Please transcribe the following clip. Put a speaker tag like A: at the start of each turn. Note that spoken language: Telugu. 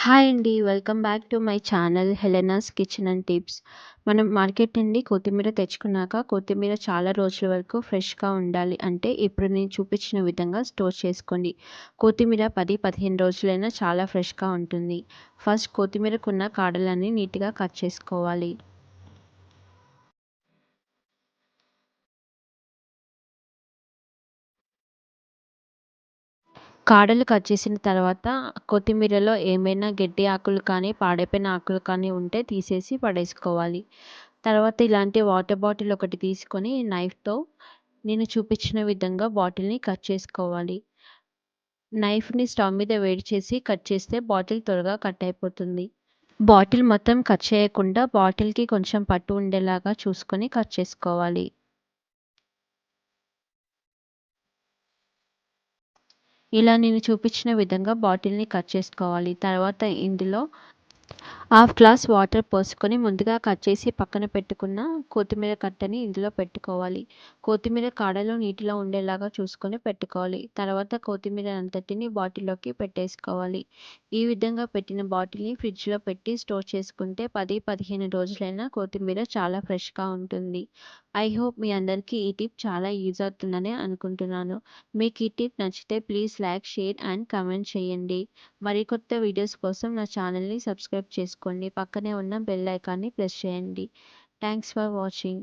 A: హాయ్ అండి. Welcome back to my channel Helena's kitchen and tips. మనం మార్కెట్ నుండి కొత్తిమీర తెచ్చుకున్నాక కొత్తిమీర చాలా రోజుల వరకు ఫ్రెష్‌గా ఉండాలి అంటే ఇప్పుడు నేను చూపించిన విధంగా స్టోర్ చేసుకోండి. కొత్తిమీర 10, 15 రోజులైనా చాలా ఫ్రెష్‌గా ఉంటుంది. ఫస్ట్ కొత్తిమీరకున్న కాడలన్నీ నీట్‌గా కట్ చేసుకోవాలి. కాడలు కట్ చేసిన తర్వాత కొత్తిమీరలో ఏమైనా గడ్డి ఆకులు కానీ పాడైపోయిన ఆకులు కానీ ఉంటే తీసేసి పడేసుకోవాలి. తర్వాత ఇలాంటి వాటర్ బాటిల్ ఒకటి తీసుకొని నైఫ్తో నేను చూపించిన విధంగా బాటిల్ని కట్ చేసుకోవాలి. నైఫ్ని స్టవ్ మీద వేడి చేసి కట్ చేస్తే బాటిల్ త్వరగా కట్ అయిపోతుంది. బాటిల్ మొత్తం కట్ చేయకుండా బాటిల్కి కొంచెం పట్టు ఉండేలాగా చూసుకొని కట్ చేసుకోవాలి. ఇలా నేను చూపించిన విధంగా బాటిల్ని కట్ చేసుకోవాలి. తర్వాత ఇందులో హాఫ్ గ్లాస్ వాటర్ పోసుకొని ముందుగా కట్ చేసి పక్కన పెట్టుకున్న కొత్తిమీర కట్టని ఇందులో పెట్టుకోవాలి. కొత్తిమీర కాడలు నీటిలో ఉండేలాగా చూసుకొని పెట్టుకోవాలి. తర్వాత కొత్తిమీర అంతటిని బాటిల్లోకి పెట్టేసుకోవాలి. ఈ విధంగా పెట్టిన బాటిల్ని ఫ్రిడ్జ్లో పెట్టి స్టోర్ చేసుకుంటే పది పదిహేను రోజులైనా కొత్తిమీర చాలా ఫ్రెష్గా ఉంటుంది. ఐ హోప్ మీ అందరికీ ఈ టిప్ చాలా యూజ్ అవుతుందని అనుకుంటున్నాను. మీకు ఈ టిప్ నచ్చితే please like share and comment చేయండి. మరికొత్త వీడియోస్ కోసం నా ఛానల్ని సబ్స్క్రైబ్ చేసుకోండి పక్కనే ఉన్న బెల్ ఐకాన్ని ప్రెస్ చేయండి. Thanks for watching